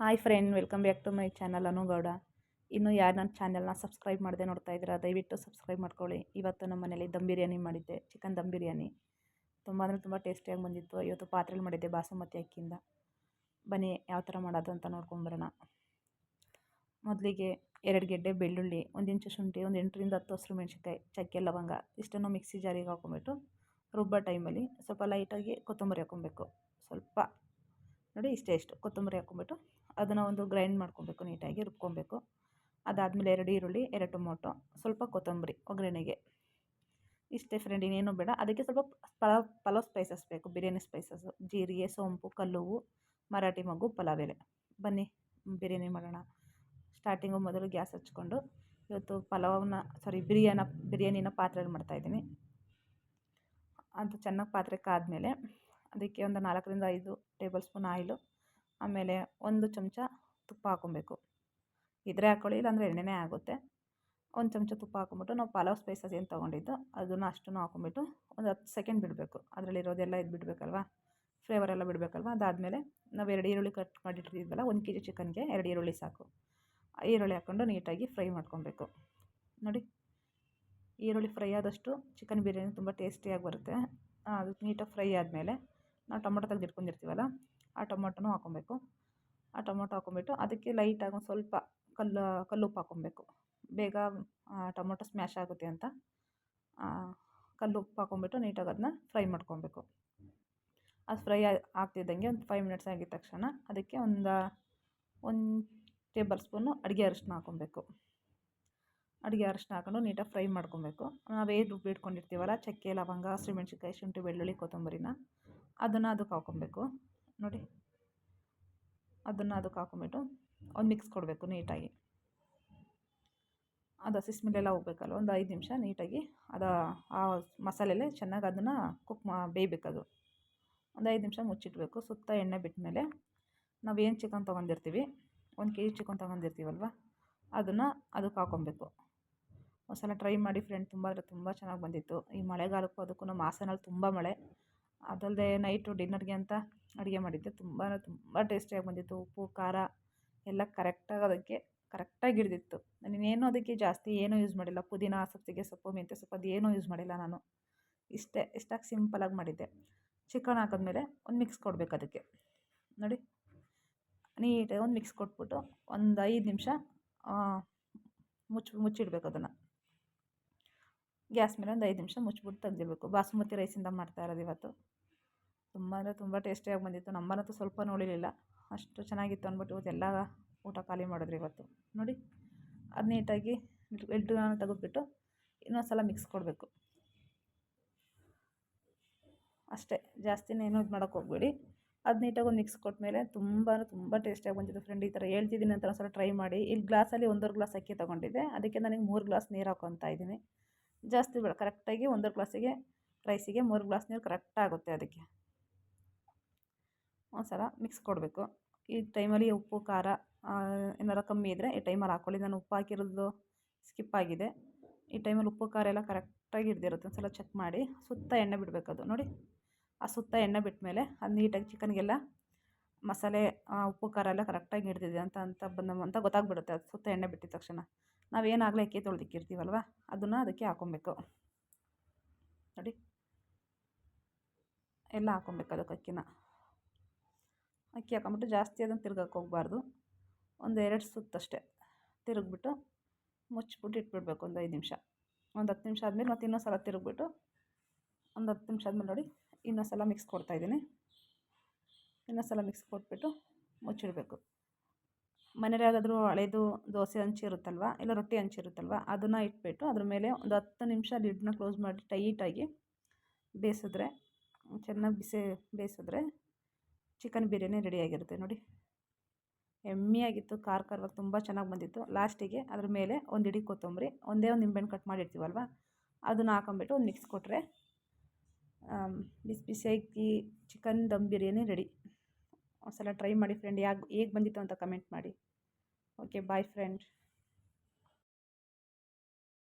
Hi friend welcome back to my channel Anu Gowda ಇನ್ನು ಯಾರು ನನ್ನ ಚಾನಲ್ನ ಸಬ್ಸ್ಕ್ರೈಬ್ ಮಾಡದೆ ನೋಡ್ತಾ ಇದ್ದೀರಾ, ದಯವಿಟ್ಟು ಸಬ್ಸ್ಕ್ರೈಬ್ ಮಾಡ್ಕೊಳ್ಳಿ. ಇವತ್ತು ನಮ್ಮ ಮನೇಲಿ ದಮ್ ಬಿರಿಯಾನಿ ಮಾಡಿದ್ದೆ ಚಿಕನ್ ದಮ್ ಬಿರಿಯಾನಿ. ತುಂಬ ಅಂದರೆ ತುಂಬ ಟೇಸ್ಟಿಯಾಗಿ ಬಂದಿತ್ತು. ಇವತ್ತು ಪಾತ್ರೆಲಿ ಮಾಡಿದ್ದೆ ಬಾಸುಮತಿ ಅಕ್ಕಿಯಿಂದ. ಬನ್ನಿ, ಯಾವ ಥರ ಮಾಡೋದು ಅಂತ ನೋಡ್ಕೊಂಬರೋಣ ಮೊದಲಿಗೆ ಎರಡು ಗೆಡ್ಡೆ ಬೆಳ್ಳುಳ್ಳಿ, ಒಂದು ಇಂಚು ಶುಂಠಿ, ಒಂದು ಎಂಟರಿಂದ ಹತ್ತು ಹಸಿರು ಮೆಣಸಿನ್ಕಾಯಿ, ಚಕ್ಕೆ ಲವಂಗ, ಇಷ್ಟನ್ನು ಮಿಕ್ಸಿ ಜಾರಿಗೆ ಹಾಕೊಂಬಿಟ್ಟು ರುಬ್ಬೋ ಟೈಮಲ್ಲಿ ಸ್ವಲ್ಪ ಲೈಟಾಗಿ ಕೊತ್ತಂಬರಿ ಹಾಕ್ಕೊಬೇಕು ಸ್ವಲ್ಪ, ನೋಡಿ ಇಷ್ಟೇ ಇಷ್ಟು, ಕೊತ್ತಂಬರಿ ಹಾಕ್ಕೊಂಬಿಟ್ಟು ಅದನ್ನು ಒಂದು ಗ್ರೈಂಡ್ ಮಾಡ್ಕೊಬೇಕು, ನೀಟಾಗಿ ರುಬ್ಕೊಬೇಕು. ಅದಾದಮೇಲೆ ಎರಡು ಈರುಳ್ಳಿ, ಎರಡು ಟೊಮೊಟೊ, ಸ್ವಲ್ಪ ಕೊತ್ತಂಬರಿ, ಒಗ್ಗರಣೆಗೆ. ಇಷ್ಟೇ ಫ್ರೆಂಡ್ ಇನ್ನೇನು ಬೇಡ. ಅದಕ್ಕೆ ಸ್ವಲ್ಪ ಪಲಾವ್ ಪಲಾವ್ ಸ್ಪೈಸಸ್ ಬೇಕು, ಬಿರಿಯಾನಿ ಸ್ಪೈಸಸ್ಸು ಜೀರಿಗೆ, ಸೋಂಪು, ಕಲ್ಲುವು, ಮರಾಠಿ ಮಗು ಪಲಾವ್ ಎಲೆ. ಬನ್ನಿ, ಬಿರಿಯಾನಿ ಮಾಡೋಣ. ಸ್ಟಾರ್ಟಿಂಗು ಮೊದಲು ಗ್ಯಾಸ್ ಹಚ್ಕೊಂಡು, ಇವತ್ತು ಪಲಾವನ್ನ ಸಾರಿ ಬಿರಿಯಾನ, ಬಿರಿಯಾನಿನ ಪಾತ್ರೆಯಲ್ಲಿ ಮಾಡ್ತಾಯಿದ್ದೀನಿ ಅದು ಚೆನ್ನಾಗಿ ಪಾತ್ರೆ ಕಾದ್ಮೇಲೆ ಅದಕ್ಕೆ ಒಂದು ನಾಲ್ಕರಿಂದ ಐದು ಟೇಬಲ್ ಸ್ಪೂನ್ ಆಯಿಲು ಆಮೇಲೆ ಒಂದು ಚಮಚ ತುಪ್ಪ ಹಾಕ್ಕೊಬೇಕು. ಇದ್ರೆ ಹಾಕ್ಕೊಳ್ಳಿ ಇಲ್ಲಾಂದರೆ ಎಣ್ಣೆನೇ ಆಗುತ್ತೆ. ಒಂದು ಚಮಚ ತುಪ್ಪ ಹಾಕೊಂಬಿಟ್ಟು ನಾವು ಪಲಾವ್ ಸ್ಪೈಸಸ್ ಏನು ತೊಗೊಂಡಿದ್ದು ಅದನ್ನು ಅಷ್ಟನ್ನು ಹಾಕೊಂಬಿಟ್ಟು ಒಂದು ಹತ್ತು ಸೆಕೆಂಡ್ ಬಿಡಬೇಕು. ಅದರಲ್ಲಿರೋದೆಲ್ಲ ಇದು ಬಿಡಬೇಕಲ್ವಾ? ಫ್ಲೇವರ್ ಎಲ್ಲ ಬಿಡಬೇಕಲ್ವ? ಅದಾದಮೇಲೆ ನಾವು ಎರಡು ಈರುಳ್ಳಿ ಕಟ್ ಮಾಡಿಟ್ಟಿದ್ವಲ್ಲ ಒಂದು ಕೆ ಜಿ ಚಿಕನ್ಗೆ ಎರಡು ಈರುಳ್ಳಿ ಸಾಕು. ಈರುಳ್ಳಿ ಹಾಕ್ಕೊಂಡು ನೀಟಾಗಿ ಫ್ರೈ ಮಾಡ್ಕೊಬೇಕು. ನೋಡಿ, ಈರುಳ್ಳಿ ಫ್ರೈ ಆದಷ್ಟು ಚಿಕನ್ ಬಿರಿಯಾನಿ ತುಂಬ ಟೇಸ್ಟಿಯಾಗಿ ಬರುತ್ತೆ. ಅದು ನೀಟಾಗಿ ಫ್ರೈ ಆದಮೇಲೆ ನಾವು ಟೊಮೊಟೊ ತೆಗೆದಿಟ್ಕೊಂಡಿರ್ತೀವಲ್ಲ ಆ ಟೊಮೊಟೊನೂ ಹಾಕ್ಕೊಬೇಕು ಆ ಟೊಮೊಟೊ ಹಾಕ್ಕೊಂಬಿಟ್ಟು ಅದಕ್ಕೆ ಲೈಟಾಗಿ ಒಂದು ಸ್ವಲ್ಪ ಕಲ್ಲು ಕಲ್ಲುಪ್ಪು ಹಾಕ್ಕೊಬೇಕು ಬೇಗ ಟೊಮೊಟೊ ಸ್ಮ್ಯಾಶ್ ಆಗುತ್ತೆ ಅಂತ ಕಲ್ಲುಪ್ಪು ಹಾಕ್ಕೊಂಬಿಟ್ಟು ನೀಟಾಗಿ ಅದನ್ನ ಫ್ರೈ ಮಾಡ್ಕೊಬೇಕು. ಅದು ಫ್ರೈ ಆಗ್ತಿದ್ದಂಗೆ ಒಂದು ಫೈವ್ ಮಿನಿಟ್ಸ್ ಆಗಿದ ತಕ್ಷಣ ಅದಕ್ಕೆ ಒಂದು ಒಂದು ಟೇಬಲ್ ಸ್ಪೂನು ಅಡುಗೆ ಅರಿಶಿನ ಹಾಕ್ಕೊಬೇಕು ಅಡುಗೆ ಅರಿಶಿನ ಹಾಕೊಂಡು ನೀಟಾಗಿ ಫ್ರೈ ಮಾಡ್ಕೊಬೇಕು. ನಾವೇನು ರುಬ್ಬಿಟ್ಕೊಂಡಿರ್ತೀವಲ್ಲ ಚಕ್ಕೆ, ಲವಂಗ, ಹಸಿಮೆಣ್ಸಿನ್ಕಾಯಿ, ಶುಂಠಿ, ಬೆಳ್ಳುಳ್ಳಿ, ಕೊತ್ತಂಬರಿನ, ಅದನ್ನು ಅದಕ್ಕೆ ಹಾಕ್ಕೊಬೇಕು ನೋಡಿ. ಅದನ್ನು ಅದಕ್ಕೆ ಹಾಕೊಂಬಿಟ್ಟು ಒಂದು ಮಿಕ್ಸ್ ಕೊಡಬೇಕು ನೀಟಾಗಿ. ಅದು ಹಸಿ ಸ್ಮೆಲ್ಲೆಲ್ಲ ಹೋಗ್ಬೇಕಲ್ಲ ಒಂದು ಐದು ನಿಮಿಷ ನೀಟಾಗಿ ಅದು ಆ ಮಸಾಲೆಲೆ ಚೆನ್ನಾಗಿ ಅದನ್ನು ಕುಕ್ ಮಾ, ಬೇಯಬೇಕದು. ಒಂದು ಐದು ನಿಮಿಷ ಮುಚ್ಚಿಡಬೇಕು. ಸುತ್ತ ಎಣ್ಣೆ ಬಿಟ್ಟ ಮೇಲೆ ಏನು ಚಿಕನ್ ತೊಗೊಂಡಿರ್ತೀವಿ? ಒಂದು ಕೆ ಜಿ ಚಿಕನ್ ತೊಗೊಂಡಿರ್ತೀವಲ್ವ? ಅದನ್ನು ಅದಕ್ಕೆ ಹಾಕೊಬೇಕು ಒಂದು ಸಲ ಟ್ರೈ ಮಾಡಿ ಫ್ರೆಂಡ್ ತುಂಬ ಅಂದರೆ ತುಂಬ ಚೆನ್ನಾಗಿ ಬಂದಿತ್ತು. ಈ ಮಳೆಗಾಲಕ್ಕೂ ಅದಕ್ಕೂ ನಮ್ಮ ಹಾಸನಲ್ಲಿ ತುಂಬ ಮಳೆ. ಅದಲ್ಲದೆ ನೈಟು ಡಿನ್ನರ್ಗೆ ಅಂತ ಅಡುಗೆ ಮಾಡಿದ್ದೆ. ತುಂಬ ತುಂಬ ಟೇಸ್ಟಿಯಾಗಿ ಬಂದಿತ್ತು. ಉಪ್ಪು, ಖಾರ ಎಲ್ಲ ಕರೆಕ್ಟಾಗಿ ಅದಕ್ಕೆ ಕರೆಕ್ಟಾಗಿ ಹಿಡಿದಿತ್ತು. ನಾನಿನ್ನೇನು ಅದಕ್ಕೆ ಜಾಸ್ತಿ ಏನೂ ಯೂಸ್ ಮಾಡಿಲ್ಲ. ಪುದೀನ ಸೊಪ್ಪಿಗೆ ಸೊಪ್ಪು, ಮೆಂತ್ಯ, ಸೊಪ್ಪು ಅದು ಏನೂ ಯೂಸ್ ಮಾಡಿಲ್ಲ ನಾನು. ಇಷ್ಟೇ, ಇಷ್ಟಾಗಿ ಸಿಂಪಲಾಗಿ ಮಾಡಿದ್ದೆ. ಚಿಕನ್ ಹಾಕಿದ್ಮೇಲೆ ಒಂದು ಮಿಕ್ಸ್ ಕೊಡಬೇಕು ಅದಕ್ಕೆ. ನೋಡಿ, ನೀಟಾಗಿ ಒಂದು ಮಿಕ್ಸ್ ಕೊಟ್ಬಿಟ್ಟು ಒಂದು ಐದು ನಿಮಿಷ ಮುಚ್ಚಿ, ಮುಚ್ಚಿಡಬೇಕು ಅದನ್ನು. ಗ್ಯಾಸ್ ಮೇಲೆ ಒಂದು ಐದು ನಿಮಿಷ ಮುಚ್ಚಿಬಿಟ್ಟು ತೆಗ್ದಿರ್ಬೇಕು. ಬಾಸುಮತಿ ರೈಸಿಂದ ಮಾಡ್ತಾ ಇರೋದು ಇವತ್ತು. ತುಂಬ ಅಂದರೆ ತುಂಬ ಟೇಸ್ಟಿಯಾಗಿ ಬಂದಿತ್ತು. ನಮ್ಮನಂತೂ ಸ್ವಲ್ಪ ನೋಡಿರಲಿಲ್ಲ. ಅಷ್ಟು ಚೆನ್ನಾಗಿತ್ತು ಅಂದ್ಬಿಟ್ಟು ಇವತ್ತೆಲ್ಲ ಊಟ ಖಾಲಿ ಮಾಡಿದ್ರು ಇವತ್ತು. ನೋಡಿ, ಅದು ನೀಟಾಗಿ ನಾನು ತೆಗೆದ್ಬಿಟ್ಟು ಇನ್ನೊಂದು ಸಲ ಮಿಕ್ಸ್ ಕೊಡಬೇಕು. ಅಷ್ಟೇ. ಜಾಸ್ತಿನೇ ಏನೂ ಇದು ಮಾಡೋಕ್ಕೆ ಹೋಗಬೇಡಿ. ಅದು ನೀಟಾಗಿ ಒಂದು ಮಿಕ್ಸ್ ಕೊಟ್ಟಮೇಲೆ ತುಂಬ ತುಂಬ ಟೇಸ್ಟಿಯಾಗಿ ಬಂದಿತ್ತು ಫ್ರೆಂಡ್ ಈ ಥರ ಹೇಳ್ತಿದ್ದೀನಿ ಅಂತ ಒಂದು ಸಲ ಟ್ರೈ ಮಾಡಿ ಇಲ್ಲಿ ಗ್ಲಾಸಲ್ಲಿ ಒಂದೂವರೆ ಗ್ಲಾಸ್ ಅಕ್ಕಿ ತೊಗೊಂಡಿದ್ದೆ. ಅದಕ್ಕೆ ನನಗೆ ಮೂರು ಗ್ಲಾಸ್ ನೀರು ಹಾಕೊತಾ ಇದ್ದೀನಿ. ಜಾಸ್ತಿ ಬೇಡ. ಕರೆಕ್ಟಾಗಿ ಒಂದು ಗ್ಲಾಸಿಗೆ, ರೈಸಿಗೆ ಮೂರು ಗ್ಲಾಸ್ ನೀರು ಕರೆಕ್ಟಾಗುತ್ತೆ ಅದಕ್ಕೆ. ಒಂದು ಸಲ ಮಿಕ್ಸ್ ಕೊಡಬೇಕು. ಈ ಟೈಮಲ್ಲಿ ಉಪ್ಪು, ಖಾರ ಏನಾರು ಕಮ್ಮಿ ಇದ್ದರೆ ಈ ಟೈಮಲ್ಲಿ ಹಾಕ್ಕೊಳ್ಳಿ ನಾನು ಉಪ್ಪು ಹಾಕಿರೋದು ಸ್ಕಿಪ್ ಆಗಿದೆ. ಈ ಟೈಮಲ್ಲಿ ಉಪ್ಪು, ಖಾರ ಎಲ್ಲ ಕರೆಕ್ಟಾಗಿ ಹಿಡ್ದಿರುತ್ತೆ. ಒಂದು ಸಲ ಚೆಕ್ ಮಾಡಿ. ಸುತ್ತ ಎಣ್ಣೆ ಬಿಡಬೇಕದು ನೋಡಿ. ಆ ಸುತ್ತ ಎಣ್ಣೆ ಬಿಟ್ಟ ಮೇಲೆ ಅದು ನೀಟಾಗಿ ಚಿಕನ್ಗೆಲ್ಲ ಮಸಾಲೆ ಉಪ್ಪು, ಖಾರ ಎಲ್ಲ ಕರೆಕ್ಟಾಗಿ ಹಿಡ್ದಿದೆ ಅಂತ ಅಂತ ಬಂದ, ಅಂತ ಗೊತ್ತಾಗ್ಬಿಡುತ್ತೆ. ಅದು ಸುತ್ತ ಎಣ್ಣೆ ಬಿಟ್ಟಿದ ತಕ್ಷಣ. ನಾವೇನಾಗಲೇ ಅಕ್ಕಿ ತೊಳೆದಿಕ್ಕಿರ್ತೀವಲ್ವ ಅದನ್ನು ಅದಕ್ಕೆ ಹಾಕ್ಕೊಬೇಕು ನೋಡಿ. ಎಲ್ಲ ಹಾಕ್ಕೊಬೇಕು ಅದಕ್ಕೆ ಅಕ್ಕಿನ. ಅಕ್ಕಿ ಹಾಕೊಂಬಿಟ್ಟು ಜಾಸ್ತಿ ಅದನ್ನು ತಿರ್ಗಕ್ಕೆ ಹೋಗಬಾರ್ದು. ಒಂದು ಎರಡು ಸುತ್ತಷ್ಟೇ ತಿರುಗಿಬಿಟ್ಟು ಮುಚ್ಚಿಬಿಟ್ಟು ಇಟ್ಬಿಡ್ಬೇಕು ಒಂದು ಐದು ನಿಮಿಷ. ಒಂದು ಹತ್ತು ನಿಮಿಷ ಆದಮೇಲೆ ಮತ್ತೆ ಇನ್ನೊಂದು ಸಲ ತಿರುಗಿಬಿಟ್ಟು ಒಂದು ಹತ್ತು ನಿಮಿಷ ಆದಮೇಲೆ ನೋಡಿ ಇನ್ನೊಂದು ಸಲ ಮಿಕ್ಸ್ ಕೊಡ್ತಾಯಿದ್ದೀನಿ ಇನ್ನೊಂದು ಸಲ ಮಿಕ್ಸ್ ಕೊಟ್ಬಿಟ್ಟು ಮುಚ್ಚಿಡಬೇಕು. ಮನೇಲಿ ಯಾವುದಾದ್ರೂ ಹಳೇದು ದೋಸೆ ಹಂಚಿರುತ್ತಲ್ವ ಇಲ್ಲ ರೊಟ್ಟಿ ಹಂಚಿರುತ್ತಲ್ವ ಅದನ್ನು ಇಟ್ಬಿಟ್ಟು ಅದ್ರ ಮೇಲೆ ಒಂದು ಹತ್ತು ನಿಮಿಷ ಲಿಡ್ನ ಕ್ಲೋಸ್ ಮಾಡಿ ಟೈಟಾಗಿ ಬೇಯಿಸಿದ್ರೆ, ಚೆನ್ನಾಗಿ ಬಿಸಿ, ಬೇಯಿಸಿದ್ರೆ ಚಿಕನ್ ಬಿರಿಯಾನಿ ರೆಡಿಯಾಗಿರುತ್ತೆ ನೋಡಿ. ಎಮ್ಮಿಯಾಗಿತ್ತು, ಖಾರ ಖಾರವಾಗಿ ತುಂಬ ಚೆನ್ನಾಗಿ ಬಂದಿತ್ತು. ಲಾಸ್ಟಿಗೆ ಅದ್ರ ಮೇಲೆ ಒಂದು ಇಡೀ ಕೊತ್ತಂಬರಿ, ಒಂದೇ ಒಂದು ನಿಂಬೆಹಣ್ಣು ಕಟ್ ಮಾಡಿರ್ತೀವಲ್ವ, ಅದನ್ನು ಹಾಕೊಂಬಿಟ್ಟು ಒಂದು ಮಿಕ್ಸ್ ಕೊಟ್ಟರೆ ಬಿಸಿ ಬಿಸಿಯಾಗಿ ಚಿಕನ್ ದಮ್ ಬಿರಿಯಾನಿ ರೆಡಿ ಒಂದ್ಸಲ ಟ್ರೈ ಮಾಡಿ ಫ್ರೆಂಡ್ ಯಾಕೆ ಹೇಗೆ ಬಂದಿತ್ತು ಅಂತ ಕಮೆಂಟ್ ಮಾಡಿ. Okay boy friend